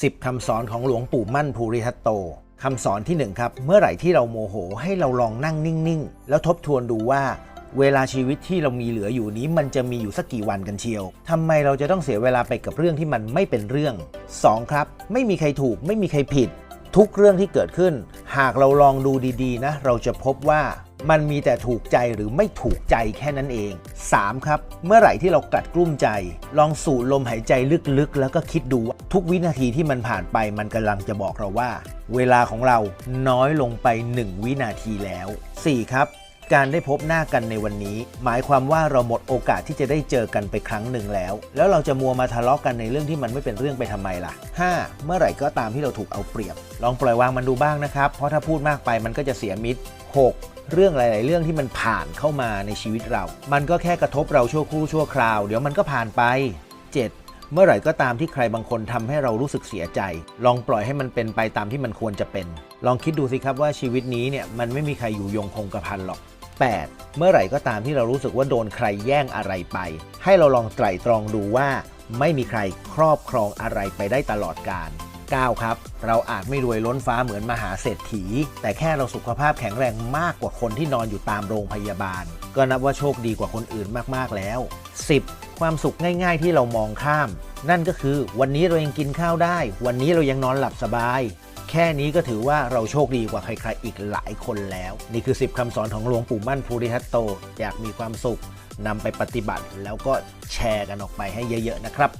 10คำสอนของหลวงปู่มั่นภูริทัตโตคำสอนที่หนึ่งครับ เมื่อไหร่ที่เราโมโหให้เราลองนั่งนิ่งๆ แล้วทบทวนดูว่าเวลาชีวิตที่เรามีเหลืออยู่นี้มันจะมีอยู่สักกี่วันกันเชียวทำไมเราจะต้องเสียเวลาไปกับเรื่องที่มันไม่เป็นเรื่อง 2. ครับ ไม่มีใครถูกไม่มีใครผิด ทุกเรื่องที่เกิดขึ้น หากเราลองดูดีๆนะ เราจะพบว่า มันมีแต่ถูกใจหรือไม่ถูกใจแค่นั้นเอง 3. ครับ เมื่อไหร่ที่เรากัดกลุ้มใจ ลองสูดลมหายใจลึกๆ แล้วก็คิดดูว่าทุกวินาทีที่มันผ่านไปมันกำลังจะบอกเราว่า เวลาของเราน้อยลงไป 1 วินาทีแล้ว 4. ครับ การได้พบหน้ากันในวันนี้ หมายความว่าเราหมดโอกาสที่จะได้เจอกันไปครั้งหนึ่งแล้ว แล้วเราจะมัวมาทะเลาะกันในเรื่องที่มันไม่เป็นเรื่องไปทำไมล่ะ 5. เมื่อไหร่ก็ตามที่เราถูกเอาเปรียบ ลองปล่อยวางมันดูบ้างนะครับ เพราะถ้าพูดมากไปมันก็จะเสียมิตร 6. เรื่องหลาย ๆ เรื่องที่มันผ่านเข้ามาในชีวิตเรา มันก็แค่กระทบเราชั่วครู่ชั่วคราว เดี๋ยวมันก็ผ่านไป 7. เมื่อไหร่ก็ตามที่ใครบางคนทำให้เรารู้สึกเสียใจ ลองปล่อยให้มันเป็นไปตามที่มันควรจะเป็น ลองคิดดูสิครับว่าชีวิตนี้เนี่ยมันไม่มีใครอยู่ยงคงกระพันหรอก 8. เมื่อไหร่ก็ตามที่เรารู้สึกว่าโดนใครแย่งอะไรไป ให้เราลองไตร่ตรองดูว่า ไม่มีใครครอบครองอะไรไปได้ตลอดกาล 9. ครับ เราอาจไม่รวยล้นฟ้าเหมือนมหาเศรษฐี แต่แค่เราสุขภาพแข็งแรงมากกว่าคนที่นอนอยู่ตามโรงพยาบาล ก็นับว่าโชคดีกว่าคนอื่นมากๆแล้ว 10. ความสุขง่ายๆที่เรามองข้าม นั่นก็คือวันนี้เรายังกินข้าวได้ วันนี้เรายังนอนหลับสบาย แค่นี้ก็ถือว่าเราโชคดีกว่าใครๆอีกหลายคนแล้ว นี่คือ 10คำสอนของหลวงปู่มั่นภูริทัตโต อยากมีความสุขนำไปปฏิบัติแล้วก็แชร์กันออกไปให้เยอะๆนะครับ